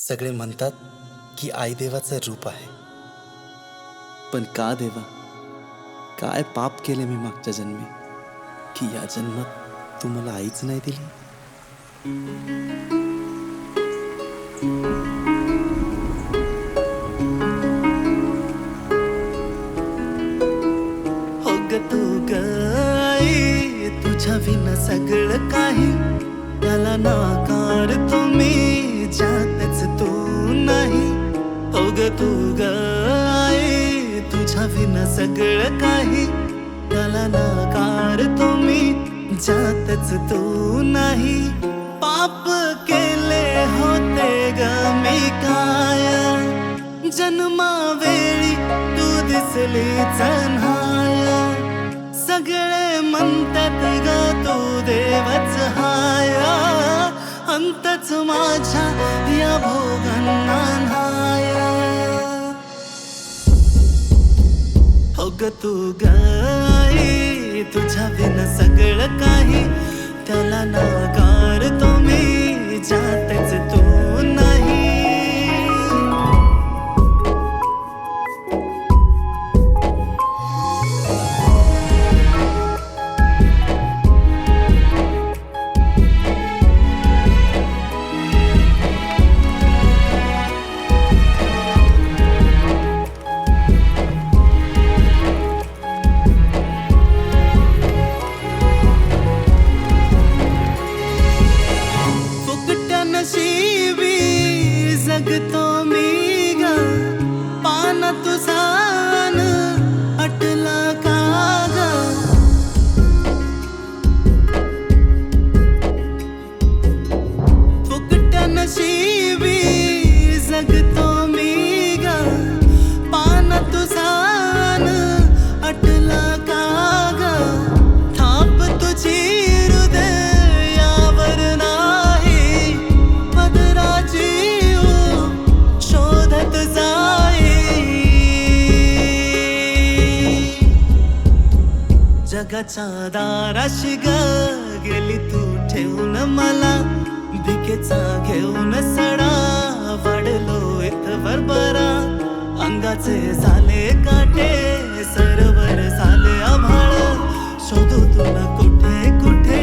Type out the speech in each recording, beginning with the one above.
सगळे म्हणतात की आई देवाचं रूप आहे. पण का देवा? काय पाप केले मी मागच्या जन्मी? की या जन्मात तू मला आईच नाही दिली? हो ग तू गाई तुझ्या विना सगळं काही त्याला नाकार ग तू आहे तुझ्या विन सगळं काही. त्याला नाकार तुम्ही जातच तू नाही. पाप केले होते ग मी काय. जन्मावेळी तू दिसली चन्हाय. सगळे म्हणतात ग तू देवच हाय. अंतच माझ्या या भोगांना ग तू गाई तुझ्या बिन सगळं काही. त्याला नाकार तो मी जातच तू tus जगाच्या दाराशी ग गेली तू ठेवून मला. भिकेचा घेऊन सडा वाढलो इथवर बरा. अंगाचे झाले काटे सरवर झाले आभाळ. शोधू तुला कुठे कुठे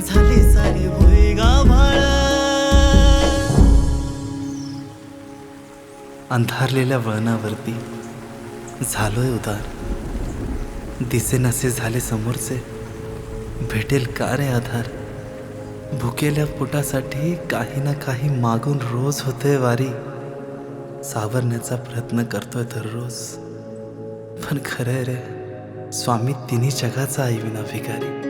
झाली सारी होई गाभाळ. अंधारलेल्या वळणावरती झालोय उदार. दिसे नसे झाले समोरचे. भेटेल का रे आधार? भुकेल्या पोटासाठी काही ना काही मागून रोज होते वारी. सावरण्याचा प्रयत्न करतोय दररोज. पण खरंय रे स्वामी तिन्ही जगाचा आई विना भिकारी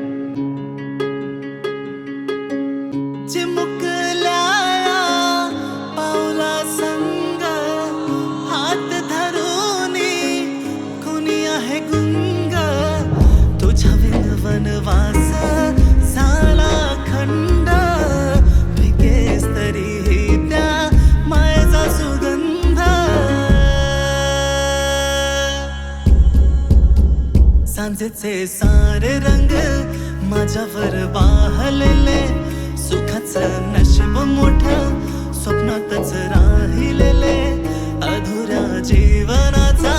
सांजेचे सारे रंग माझ्यावर वाहलेले. सुखाच नशीब मोठ स्वप्नातच राहिलेले. अधुरा जीवनाचा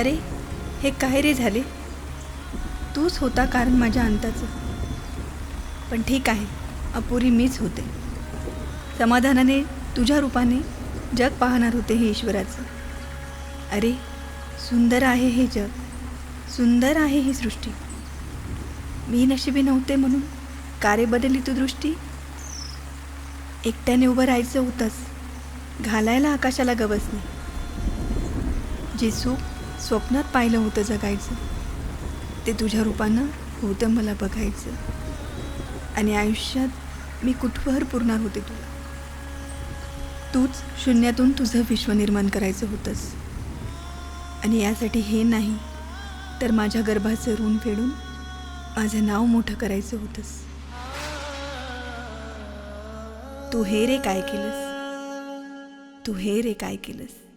अरे हे काय रे झाले? तूच होता कारण माझ्या अंताचं. पण ठीक आहे अपुरी मीच होते. समाधानाने तुझ्या रूपाने जग पाहणार होते हे ईश्वराचं. अरे सुंदर आहे हे जग. सुंदर आहे ही सृष्टी. मी नशिबी नव्हते म्हणून कारे बदलली तू दृष्टी? एकट्याने उभं राहायचं होतंच. घालायला आकाशाला गवसणे. नाही जे स्वप्नात पाहिलं होतं जगायचं. ते तुझ्या रूपानं होतं मला बघायचं. आणि आयुष्यात मी कुठवर पुरणार होते तुला? तूच शून्यातून तुझं विश्व निर्माण करायचं होतंस. आणि यासाठी हे नाही तर माझ्या गर्भाचं ऋण फेडून माझं नाव मोठं करायचं होतंस. तू हे रे काय केलंस? तू हे रे काय केलंस?